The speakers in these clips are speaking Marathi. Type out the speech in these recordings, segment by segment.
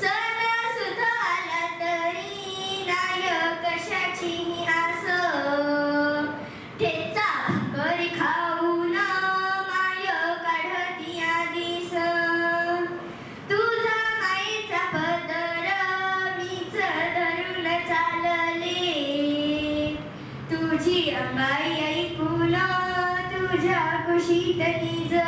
सण सुद्धा आला तरी नाय कशाची आस. ठेचा भाकरी खाऊन माय काढती आदिस तुझा मायेचा पदर मीच धरून चालले. तुझी अंबाई ऐकून तुझ्या खुशीत निजले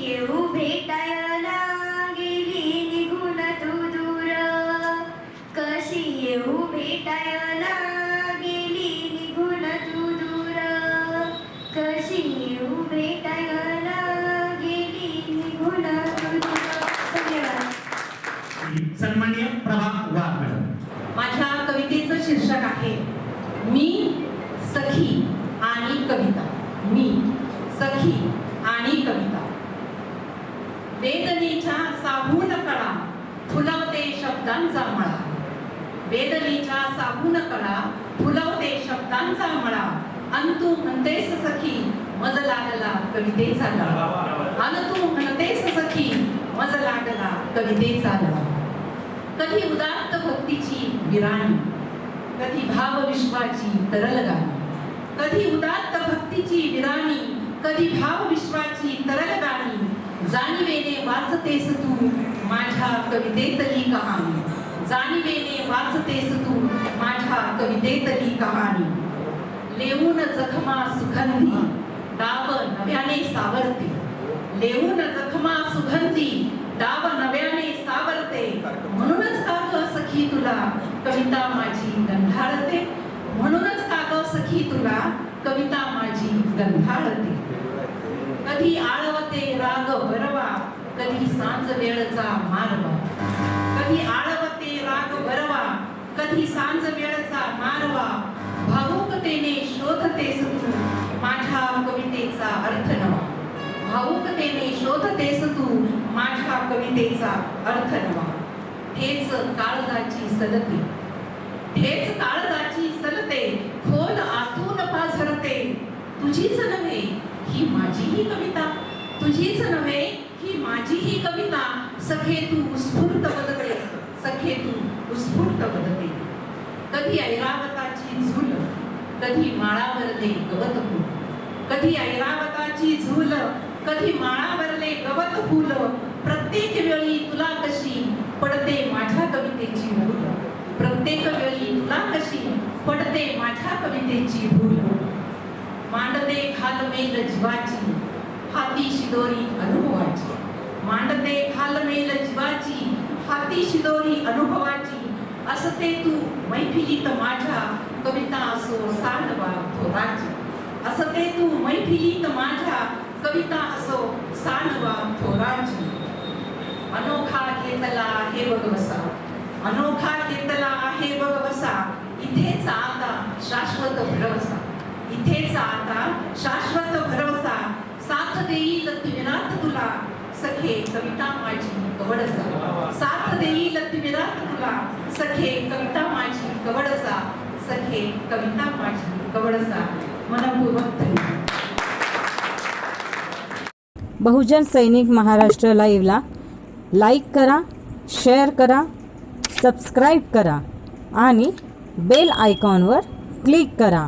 येऊ भेटायला गेली निघून तू दूर कशी येऊ भेटायला गेली निघून तू दूर कशी येऊ भेटायला गेली निघून तू दूर धन्यवाद सन्मान्य प्रभा वाघ माझ्या कवितेचं शीर्षक आहे मी सखी आणि कविता. मी सखी आणि कविता वेदनेच्या साबून कळा. फुलवते शब्दांचा मळा. वेदनेच्या साबून कळा. फुलवते शब्दांचा मळा. अंतू म्हणतेस सखी मज लागला कवितेचा लळा. अन तू म्हणतेस सखी मज लागला कवितेचा लळा. कधी उदात्त भक्तीची विराणी. कधी भाव विश्वाची तरल गाणी कधी उदात्त भक्तीची विराणी. कधी भाव विश्वाची तरल गाणी जाणीवेने वाचतेस तू माझ्या कवितेतली कहाणी. जाणीवेने वाचतेस तू माझ्या कवितेतली कहाणी. लेऊन जखमा सुगंधी डाव नव्याने सावरते. लेऊन जखमा सुगंधी डाव नव्याने सावरते. म्हणूनच का ग सखी तुला कविता माझी गंधाळते. म्हणूनच का ग सखी तुला कविता माझी गंधाळते. कधी आळवते ही सांज वेळचा मानवा भावुकतेने शोधते तू माझ्या कवितेचा अर्थ नवा. भावुकतेने शोधतेस तू माझ्या कवितेचा अर्थ नवा. तेच काळजाची सलते. हेच काळजाची सलते खोल आतून पाझरते. तुझीच नव्हे ही माझीही कविता. तुझीच नव्हे ही माझीही कविता. सखे तू उत्स्फूर्त बदते सखे तू उत्स्फूर्त कधी ऐरावताची झुल कधी माळावरले गवत फुल. कधी ऐरावताची झुल कधी माळावरले गवत फुल. प्रत्येक वेळी तुला कशी पडते माझ्या कवितेची भूल. प्रत्येक वेळी तुला कशी पडते माझ्या कवितेची भूल. मांडते खालमेल जीवाची हाती शिदोरी अनुभवाची. मांडते खालमेल जीवाची हाती शिदोरी अनुभवाची. असं ते तू मैफिलीत माझ्या कविता असो सांडवा असं ते तू मैफिलीत माझ्या कविता असो सांडवा राजा अनोखा घेतला आहे बघवसा अनोखा घेतला आहे बघवसा इथेच आता शाश्वत भरवसा. इथेच आता शाश्वत भरवसा. साथ देईल विरात तुला. सखे कविता माझी कवड असा. साथ देईल विरात तुला. सखे कविता माझी कवड असा. सखे कविता माझी कवड असा. मनपूर्वक बहुजन सैनिक महाराष्ट्र लाईव्हला लाईक करा शेअर करा सबस्क्राईब करा आणि बेल आयकॉनवर क्लिक करा.